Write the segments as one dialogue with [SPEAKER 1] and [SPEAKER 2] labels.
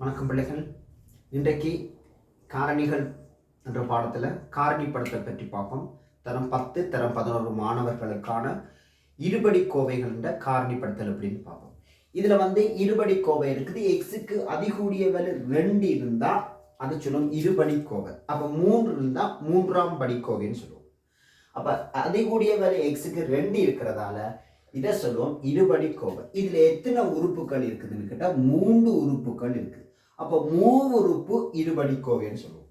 [SPEAKER 1] வணக்கம் பிள்ளைகள். இன்றைக்கு காரணிகள் என்ற பாடத்தில் காரணி படத்தை பற்றி பார்ப்போம். தரம் பத்து தரம் பதினோரு மாணவர்களுக்கான இருபடி கோவைகள் என்ற காரணி படத்தில் அப்படின்னு பார்ப்போம். இதில் வந்து இருபடி கோவை இருக்குது. எக்ஸுக்கு அதிகூடிய வேலை ரெண்டு இருந்தால் அது சொல்லுவோம் இருபடி கோவை. அப்போ மூன்று இருந்தால் மூன்றாம் படி கோவைன்னு சொல்லுவோம். அப்போ அதிகூடிய வேலை எக்ஸுக்கு ரெண்டு இருக்கிறதால இதை சொல்லுவோம் இருபடி கோவை. இதில் எத்தனை உறுப்புகள் இருக்குதுன்னு கேட்டால் மூன்று உறுப்புகள் இருக்குது அப்போ மூ உறுப்பு இருபடி கோவைன்னு சொல்லுவோம்.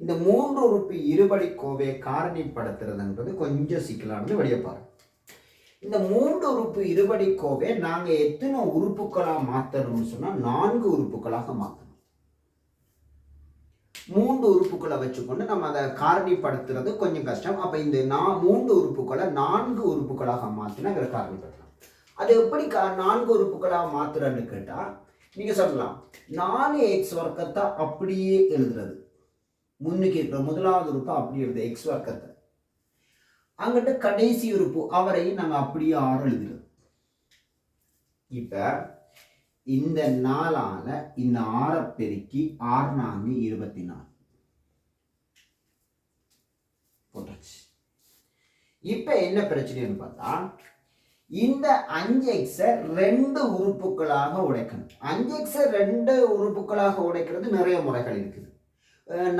[SPEAKER 1] இந்த மூன்று உறுப்பு இருபடி கோவையை காரணிப்படுத்துறதுன்றது கொஞ்சம் சிக்கலானது வெளியே பாருங்க. இந்த மூன்று உறுப்பு இருபடி கோவை நாங்கள் எத்தனை உறுப்புகளாக மாற்றணும்னு சொன்னால் நான்கு உறுப்புகளாக மாற்றணும் மூன்று உறுப்புகளை வச்சுக்கொண்டு நம்ம அதை காரணிப்படுத்துறது கொஞ்சம் கஷ்டம். அப்போ இந்த நா மூன்று உறுப்புகளை நான்கு உறுப்புகளாக மாற்றினா இதை காரணிப்படுத்தலாம். அது எப்படி கா நான்கு உறுப்புகளாக மாற்றுறன்னு கேட்டால் நீங்க சொல்லலாம். நாலு எக்ஸ் வர்க்கத்தை அப்படியே எழுதுறது. முன்னுக்கு இருக்கிற முதலாவது உறுப்பு அப்படி எழுது எக்ஸ் வர்க்கத்தை. அங்கிட்ட கடைசி உறுப்பு அவரையும் நாங்கள் அப்படியே ஆறு எழுதுறது இப்ப இந்த நாளால இந்த ஆறை பெருக்கி ஆறு நான்கு இருபத்தி நாலு. போட்டாச்சு. இப்ப என்ன பிரச்சனைன்னு பார்த்தா இந்த அஞ்சு எக்ஸை ரெண்டு உறுப்புகளாக உடைக்கணும். அஞ்சு எக்ஸை ரெண்டு உறுப்புகளாக உடைக்கிறது நிறைய முறைகள் இருக்குது.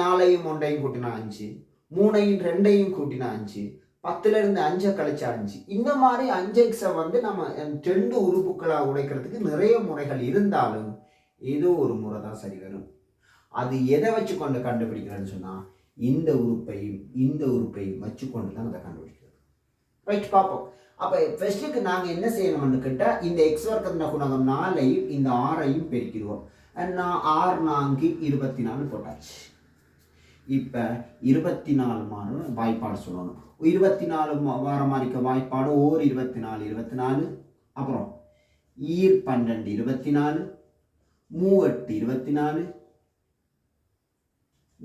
[SPEAKER 1] நாலையும் ஒன்றையும் கூட்டினா அஞ்சு மூணையும் ரெண்டையும் கூட்டினா அஞ்சு பத்துலேருந்து அஞ்சை கழிச்சா அஞ்சு. இந்த மாதிரி அஞ்சு எக்ஸை வந்து நம்ம ரெண்டு உறுப்புகளாக உடைக்கிறதுக்கு நிறைய முறைகள் இருந்தாலும் ஏதோ ஒரு முறை தான் சரி வரும். அது எதை வச்சு கொண்டு கண்டுபிடிக்கிறேன்னு சொன்னால் இந்த உறுப்பையும் இந்த உறுப்பையும் வச்சு கொண்டு தான் அதை கண்டுபிடிக்கிறேன் ரைட் பார்ப்போம் அப்போ ஃபர்ஸ்ட்டுக்கு நாங்கள் என்ன செய்யணும்னு கேட்டால் இந்த எக்ஸ் வர்க்கத்தின குணகம் நாலையும் இந்த ஆறையும் பெருக்கிடுவோம். நான் ஆறு நான்கு இருபத்தி நாலு போட்டாச்சு. இப்போ இருபத்தி நாலு மாறு வாய்ப்பாடு சொல்லணும். இருபத்தி நாலு ம- வார மாதிரிக்க வாய்ப்பாடு ஓர் இருபத்தி நாலு இருபத்தி நாலு அப்புறம் ஈர் பன்னெண்டு இருபத்தி நாலு மூவெட்டு இருபத்தி நாலு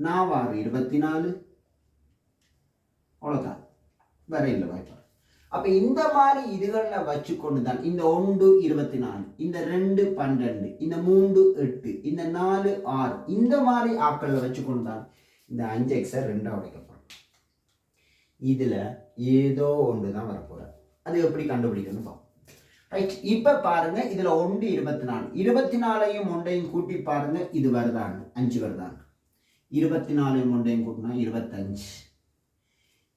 [SPEAKER 1] நாவாறு இருபத்தி நாலு அவ்வளோதான் வேற இல்லை வாய்ப்பாடு. அப்போ இந்த மாதிரி இதுகளில் வச்சுக்கொண்டு தான் இந்த ஒன்று இருபத்தி நாலு இந்த ரெண்டு பன்னெண்டு இந்த மூன்று எட்டு இந்த நாலு ஆறு இந்த மாதிரி ஆட்களில் வச்சுக்கொண்டு தான் இந்த அஞ்சு எக்ஸை ரெண்டா உடைக்கப்படும் இதில் ஏதோ ஒன்று தான் வரப்போகிறேன் அது எப்படி கண்டுபிடிக்கணும் பார்ப்போம். ரைட் இப்போ பாருங்க இதில் ஒன்று இருபத்தி நாலு இருபத்தி நாலையும் ஒன்றையும் கூட்டி பாருங்க இது வருதாங்க அஞ்சு வருதாங்க இருபத்தி நாலையும் ஒன்றையும் கூட்டினா இருபத்தஞ்சு.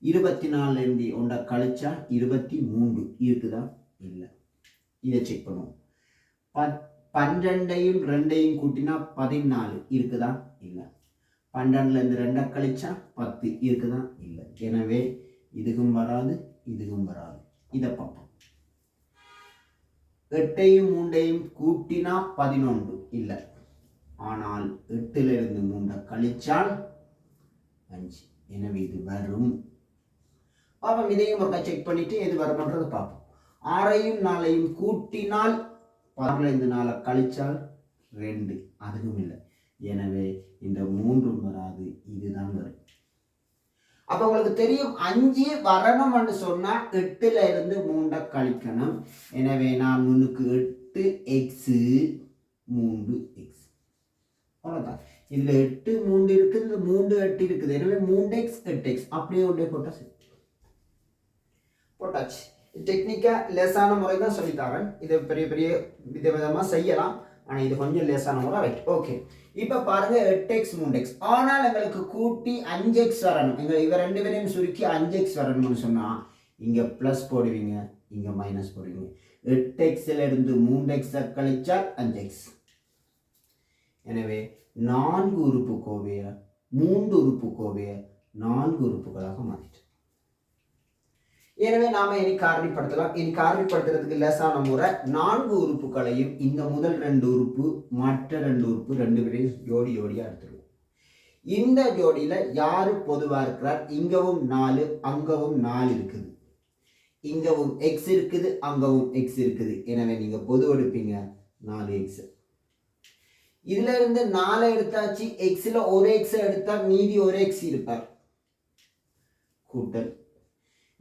[SPEAKER 1] இருபத்தி நாலுலேருந்து ஒன்றை கழிச்சா இருபத்தி மூன்று இருக்குதா? இல்லை. இதை செக் பண்ணுவோம். பத் பன்னெண்டையும் ரெண்டையும் கூட்டினா பதினாலு இருக்குதா? இல்லை. பன்னெண்டுலேருந்து ரெண்டை கழிச்சா பத்து இருக்குதா? இல்லை. எனவே இதுக்கும் வராது இதுக்கும் வராது. இதை பார்ப்போம். எட்டையும் மூண்டையும் கூட்டினா பதினொன்று. இல்லை. ஆனால் எட்டிலிருந்து மூன்றை கழிச்சால் அஞ்சு. எனவே இது வரும். பார்ப்போம் இதையும் ஒருக்கா செக் பண்ணிவிட்டு எது வருமன்றது பார்ப்போம். ஆறையும் நாளையும் கூட்டினால் பதினைந்து நாளை கழிச்சால் ரெண்டு. அதுவும் இல்லை. எனவே இந்த மூன்றும் வராது. இதுதான் வரும். அப்போ உங்களுக்கு தெரியும் அஞ்சு வரணும்னு சொன்னால் எட்டுல இருந்து மூண்டை கழிக்கணும். எனவே நான் முன்னுக்கு எட்டு எக்ஸு மூன்று எக்ஸ் அவ்வளோதான் இதில் எட்டு மூன்று இருக்குது இந்த மூன்று எட்டு இருக்குது. எனவே மூன்று எக்ஸ் எட்டு எக்ஸ் அப்படியே ஒன்றே போட்டால் சரி. போட்டாச்சு. டெக்னிக்காக லேசான முறை தான் சொல்லித்தாரேன். இதை பெரிய பெரிய விதவிதமாக செய்யலாம். ஆனால் இது கொஞ்சம் லேசான முறை. ரைட் ஓகே இப்போ பாருங்க எட்டு எக்ஸ் மூணு எக்ஸ் ஆனால் எங்களுக்கு கூட்டி அஞ்சு எக்ஸ் வரணும். எங்கள் இவ ரெண்டு பேரையும் சுருக்கி அஞ்சு எக்ஸ் வரணும்னு சொன்னால் இங்கே ப்ளஸ் போடுவீங்க இங்கே மைனஸ் போடுவீங்க. எட்டு எக்ஸில் இருந்து மூணு எக்ஸை கழிச்சால் அஞ்சு எக்ஸ் எனவே நான்கு உறுப்பு கோவையை மூன்று உறுப்பு கோவையை நான்கு உறுப்புகளாக மாற்றிட்டு எனவே நாம இனி காரணிப்படுத்தலாம். இனி காரணிப்படுத்துறதுக்கு லேசான முறை நான்கு உறுப்புகளையும் இந்த முதல் ரெண்டு உறுப்பு மற்ற ரெண்டு உறுப்பு ரெண்டு பேரையும் ஜோடி ஜோடியா எடுத்துருவோம். இந்த ஜோடியில யார் பொதுவா இருக்கிறார்? இங்கவும் நாலு அங்கவும் நாலு இருக்குது. இங்கவும் எக்ஸ் இருக்குது அங்கவும் எக்ஸ் இருக்குது. எனவே நீங்க பொது எடுப்பீங்க நாலு எக்ஸ் இதுல இருந்து நாலு எடுத்தாச்சு எக்ஸ்ல ஒரு எக்ஸ் எடுத்தா மீதி ஒரு எக்ஸ் இருப்பார். கூட்டல்.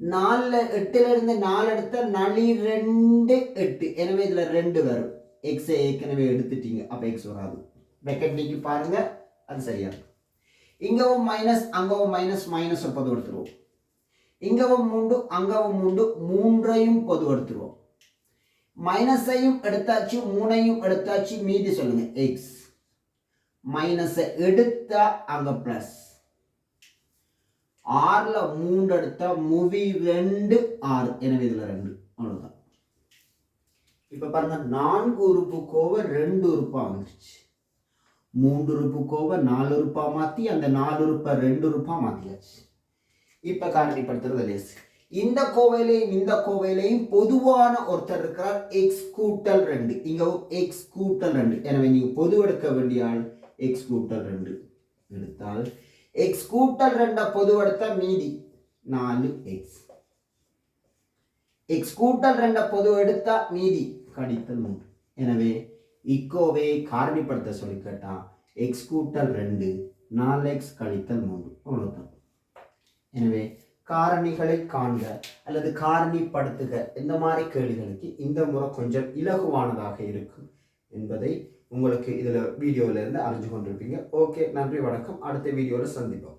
[SPEAKER 1] நாலில் எட்டுலேருந்து நாலு எடுத்த நளி ரெண்டு எட்டு. எனவே இதில் ரெண்டு வரும். எக்ஸை ஏற்கனவே எடுத்துட்டீங்க. அப்போ எக்ஸ் வராது. Bracket நீக்கி பாருங்க. அது சரியா இங்கவும் மைனஸ் அங்கவும் மைனஸ் மைனஸ் பொது எடுத்துருவோம். இங்கவும் மூண்டு அங்கவும் மூண்டு மூன்றையும் பொது எடுத்துருவோம். மைனஸையும் எடுத்தாச்சு மூணையும் எடுத்தாச்சு மீதி சொல்லுங்க. எக்ஸ் மைனஸை எடுத்தா அங்க பிளஸ் ஆறில் மூன்று எடுத்தா மூவி ரெண்டு ஆறு. எனவே இதில் ரெண்டு. அவ்வளோதான் இப்போ பாருங்க நான்கு உறுப்பு கோவை ரெண்டு உறுப்பாக வந்துருச்சு மூன்று உறுப்பு கோவை நாலு உறுப்பாக மாற்றி அந்த நாலு உறுப்பை ரெண்டு உறுப்பாக மாற்றியாச்சு இப்போ காரணிப்படுத்துறது லேசு இந்த கோவையிலையும் இந்த கோவையிலையும் பொதுவான ஒருத்தர் இருக்கிறார் எக்ஸ் கூட்டல் ரெண்டு. இங்கே எக்ஸ் கூட்டல் ரெண்டு. எனவே நீங்கள் பொது எடுக்க வேண்டிய ஆள் எக்ஸ் கூட்டல் ரெண்டு. எடுத்தால் எக்ஸ் கூட்டல் ரெண்டை பொதுவடுத்த மீதி நாலு எக்ஸ் எக்ஸ் கூட்டல் ரெண்டை பொது மீதி கழித்தல் மூன்று. எனவே இக்கோவை காரணிப்படுத்த சொல்லி கேட்டா எக்ஸ் கூட்டல் ரெண்டு நாலு எக்ஸ் கழித்தல் மூன்று. அவ்வளவுதான். எனவே காரணிகளை காண்க அல்லது காரணிப்படுத்துக இந்த மாதிரி கேள்விகளுக்கு இந்த முறை கொஞ்சம் இலகுவானதாக இருக்கும் என்பதை உங்களுக்கு இதில் வீடியோவிலேருந்து அறிஞ்சு கொண்டிருப்பீங்க. ஓகே நன்றி வணக்கம். அடுத்த வீடியோவில் சந்திப்போம்.